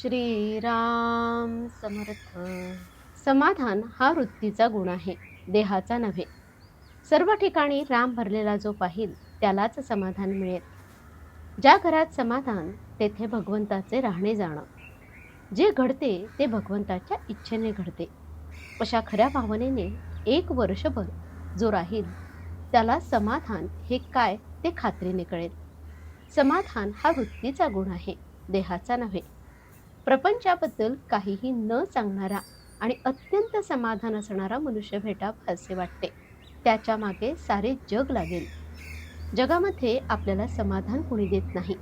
श्रीराम समर्थ. समाधान हा वृत्तीचा गुण आहे देहाचा नव्हे. सर्व ठिकाणी राम भरलेला जो पाहिल त्यालाच समाधान मिळेल. ज्या घरात समाधान तेथे भगवंताचे राहणे जाणं. जे घडते ते भगवंताच्या इच्छेने घडते. अशा खऱ्या भावनेने एक वर्षभर जो राहील त्याला समाधान हे काय ते खात्रीने कळेल. समाधान हा वृत्तीचा गुण आहे देहाचा नव्हे. प्रपंचाबद्दल काहीही न सांगणारा आणि अत्यंत समाधान असणारा मनुष्य भेटावा असे वाटते. त्याच्यामागे सारे जग लागेल. जगामध्ये आपल्याला समाधान कोणी देत नाही.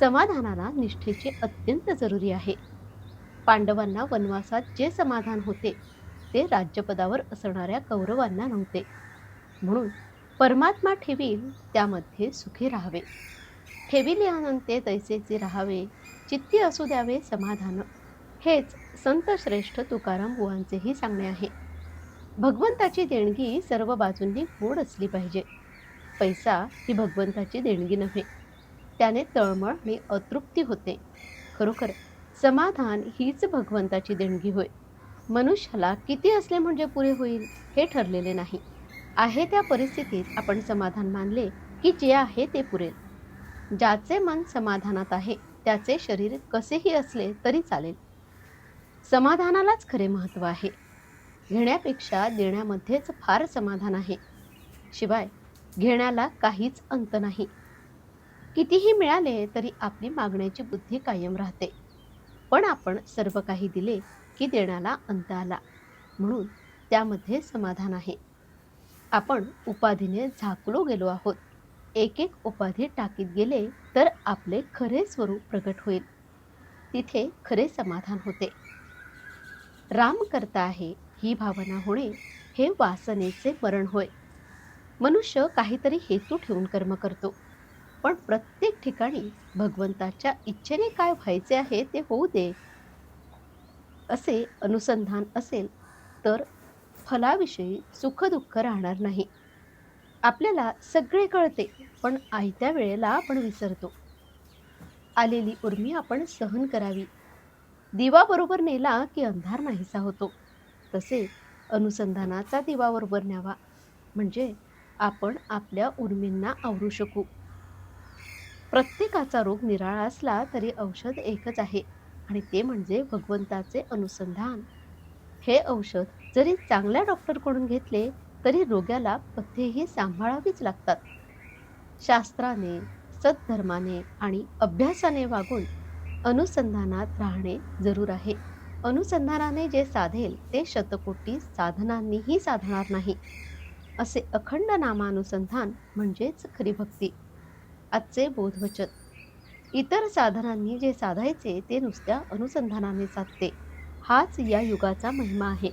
समाधानाला निष्ठेचे अत्यंत जरुरी आहे. पांडवांना वनवासात जे समाधान होते ते राज्यपदावर असणाऱ्या कौरवांना नव्हते. म्हणून परमात्मा ठेवील त्यामध्ये सुखी राहावे. ठेविले अनंते तैसेचे राहावे. चित्ती असू द्यावे समाधान. हेच संत श्रेष्ठ तुकाराम बुवांचेही सांगणे आहे. भगवंताची देणगी सर्व बाजूंनी गोड असली पाहिजे. पैसा ही भगवंताची देणगी नव्हे. त्याने तळमळ आणि अतृप्ती होते. खरोखर समाधान हीच भगवंताची देणगी होय. मनुष्याला किती असले म्हणजे पुरे होईल हे ठरलेले नाही. आहे त्या परिस्थितीत आपण समाधान मानले की जे आहे ते पुरेल. ज्याचे मन समाधानात आहे त्याचे शरीर कसेही असले तरी चालेल. समाधानालाच खरे महत्त्व आहे. घेण्यापेक्षा देण्यामध्येच फार समाधान आहे. शिवाय घेण्याला काहीच अंत नाही. कितीही मिळाले तरी आपली मागण्याची बुद्धी कायम राहते. पण आपण सर्व काही दिले की देण्याला अंत आला म्हणून त्यामध्ये समाधान आहे. आपण उपाधीने झाकलो गेलो आहोत. एक एक उपाधी टाकीत गेले तर आपले खरे स्वरूप प्रकट होईल. तिथे खरे समाधान होते. राम करता आहे ही भावना होणे हे वासनेचे मरण होय. मनुष्य काहीतरी हेतू ठेवून कर्म करतो. पण प्रत्येक ठिकाणी भगवंताच्या इच्छेने काय व्हायचे आहे ते होऊ दे. असे अनुसंधान असेल तर फलाविषयी सुखदुःख राहणार नाही. आपल्याला सगळे कळते पण आयत्या वेळेला आपण विसरतो. आलेली उर्मी आपण सहन करावी. दिवा बरोबर नेला की अंधार नाहीसा होतो. तसे अनुसंधानाचा दिवा बरोबर न्यावा. म्हणजे आपण आपल्या उर्मींना आवरू शकू. प्रत्येकाचा रोग निराळा असला तरी औषध एकच आहे आणि ते म्हणजे भगवंताचे अनुसंधान. हे औषध जरी चांगल्या डॉक्टरकडून घेतले तरी रोग्याला पथ्येही सांभाळावीच लागतात. शास्त्राने सद्धर्माने आणि अभ्यासाने वागून अनुसंधानात राहणे जरूर आहे. अनुसंधानाने जे साधेल ते शतकोटी साधनांनीही साधणार नाही. असे अखंड नामानुसंधान म्हणजेच खरी भक्ती. आजचे बोधवचन. इतर साधनांनी जे साधायचे ते नुसत्या अनुसंधानाने साधते. हाच या युगाचा महिमा आहे.